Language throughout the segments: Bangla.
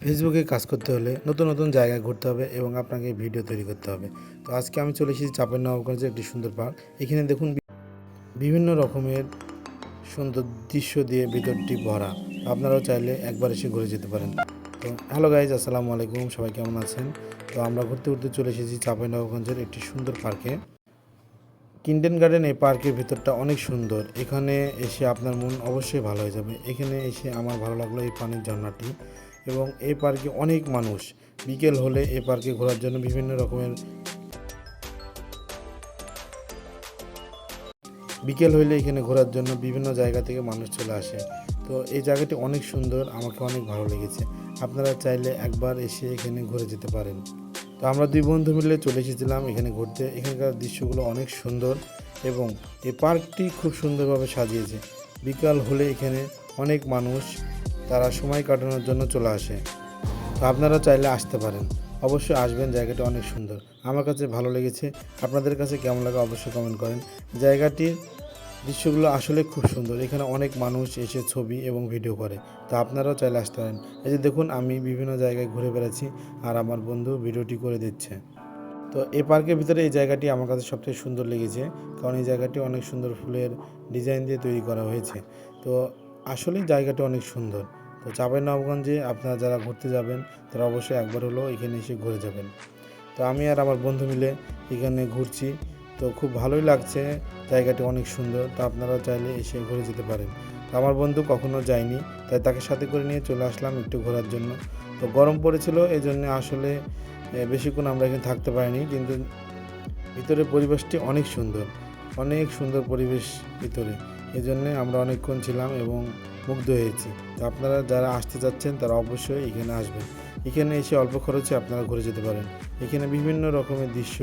ফেসবুকে কাজ করতে হলে নতুন নতুন জায়গায় ঘুরতে হবে এবং আপনাকে ভিডিও তৈরি করতে হবে। তো আজকে আমি চলে এসেছি চাপের নবাবগঞ্জে একটি সুন্দর পার্ক। এখানে দেখুন বিভিন্ন রকমের সুন্দর দৃশ্য দিয়ে ভিতরটি ভরা। আপনারাও চাইলে একবার এসে ঘুরে যেতে পারেন। তো হ্যালো গাইজ, আসসালামু আলাইকুম। সবাই কেমন আছেন? তো আমরা ঘুরতে ঘুরতে চলে এসেছি চাপের নবাবগঞ্জের একটি সুন্দর পার্কে। কিন্ডেন গার্ডেন এই পার্কের ভিতরটা অনেক সুন্দর। এখানে এসে আপনার মন অবশ্যই ভালো হয়ে যাবে। এখানে এসে আমার ভালো লাগল এই পানির ঝর্ণাটি। এবং এই পার্কে অনেক মানুষ। বিকেল হলে এ পার্কে ঘোরার জন্য বিভিন্ন রকমের বিকেল হইলে এখানে ঘোরার জন্য বিভিন্ন জায়গা থেকে মানুষ চলে আসে। তো এই জায়গাটি অনেক সুন্দর, আমাকে অনেক ভালো লেগেছে। আপনারা চাইলে একবার এসে এখানে ঘুরে যেতে পারেন। তো আমরা দুই বন্ধু মিলে চলে এসেছিলাম এখানে ঘুরতে। এখানকার দৃশ্যগুলো অনেক সুন্দর এবং এই পার্কটি খুব সুন্দরভাবে সাজিয়েছে। বিকাল হলে এখানে অনেক মানুষ তারা সময় কাটানোর জন্য চলে আসে। তো আপনারা চাইলে আসতে পারেন। অবশ্যই আসবেন, জায়গাটি অনেক সুন্দর। আমার কাছে ভালো লেগেছে। আপনাদের কাছে কেমন লাগে অবশ্যই কমেন্ট করেন। জায়গাটির দৃশ্যগুলো আসলে খুব সুন্দর। এখানে অনেক মানুষ এসে ছবি এবং ভিডিও করে। তো আপনারাও চাইলে আসতে পারেন। এই যে দেখুন, আমি বিভিন্ন জায়গায় ঘুরে বেড়াচ্ছি আর আমার বন্ধু ভিডিওটি করে দিচ্ছে। তো এই পার্কের ভিতরে এই জায়গাটি আমার কাছে সবথেকে সুন্দর লেগেছে। কারণ এই জায়গাটি অনেক সুন্দর ফুলের ডিজাইন দিয়ে তৈরি করা হয়েছে। তো আসলেই জায়গাটি অনেক সুন্দর। তো চাপের নবগঞ্জে আপনারা যারা ঘুরতে যাবেন, তারা অবশ্যই একবার হলেও এখানে এসে ঘুরে যাবেন। তো আমি আর আমার বন্ধু মিলে এখানে ঘুরছি। তো খুব ভালোই লাগছে, জায়গাটি অনেক সুন্দর। তো আপনারা চাইলে এসে ঘুরে যেতে পারেন। তো আমার বন্ধু কখনো যায়নি, তাই তাকে সাথে করে নিয়ে চলে আসলাম একটু ঘোরার জন্য। তো গরম পড়েছিল এই জন্য আসলে বেশিক্ষণ আমরা এখানে থাকতে পারিনি। কিন্তু ভিতরের পরিবেশটি অনেক সুন্দর অনেক সুন্দর পরিবেশ ভিতরে। এই জন্যে আমরা অনেকক্ষণ ছিলাম এবং মুগ্ধ হয়েছি। তো আপনারা যারা আসতে চাচ্ছেন তারা অবশ্যই এখানে আসবেন। এখানে এসে অল্প খরচে আপনারা ঘুরে যেতে পারেন। এখানে বিভিন্ন রকমের দৃশ্য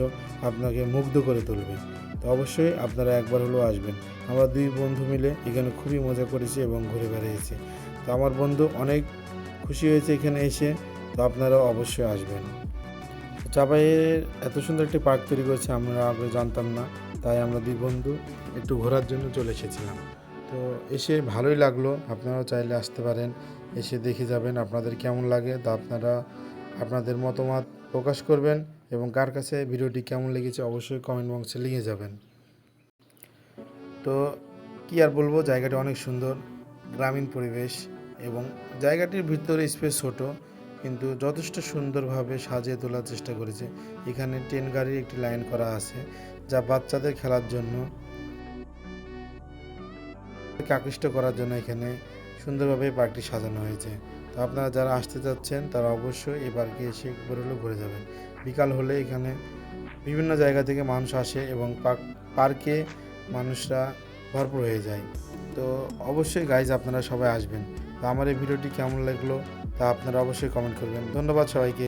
আপনাকে মুগ্ধ করে তুলবে। তো অবশ্যই আপনারা একবার হলেও আসবেন। আমরা দুই বন্ধু মিলে এখানে খুবই মজা করেছি এবং ঘুরে বেড়িয়েছি তো আমার বন্ধু অনেক খুশি হয়েছে এখানে এসে। তো আপনারাও অবশ্যই আসবেন। চাপাইয়ের এত সুন্দর একটি পার্ক তৈরি করেছে আমরা আগে জানতাম না। তাই আমরা দুই বন্ধু একটু ঘোরার জন্য চলে এসেছিলাম। তো এসে ভালোই লাগল, আপনারাও চাইলে আসতে পারেন। এসে দেখে যাবেন আপনাদের কেমন লাগে তা আপনারা আপনাদের মতামত প্রকাশ করবেন এবং কার কাছে ভিডিওটি কেমন লেগেছে অবশ্যই কমেন্ট বক্সে লিখে যাবেন। তো কি আর বলব, জায়গাটি অনেক সুন্দর, গ্রামীণ পরিবেশ এবং জায়গাটির ভিতরে স্পেস ছোট। কিন্তু যথেষ্ট সুন্দরভাবে সাজিয়ে তোলার চেষ্টা করেছে। এখানে ট্রেন গাড়ির একটি লাইন করা আছে, যা বাচ্চাদের খেলার জন্য আকৃষ্ট করার জন্য এখানে সুন্দরভাবে পার্কটি সাজানো হয়েছে। তো আপনারা যারা আসতে চাচ্ছেন, তারা অবশ্যই এই পার্কে এসে একবার হলেও ঘুরে যাবেন। বিকাল হলে এখানে বিভিন্ন জায়গা থেকে মানুষ আসে এবং পার্কে মানুষরা ভরপুর হয়ে যায়। তো অবশ্যই গাইজ আপনারা সবাই আসবেন। আমার এই ভিডিওটি কেমন লাগল তা আপনারা অবশ্যই কমেন্ট করবেন। ধন্যবাদ সবাইকে।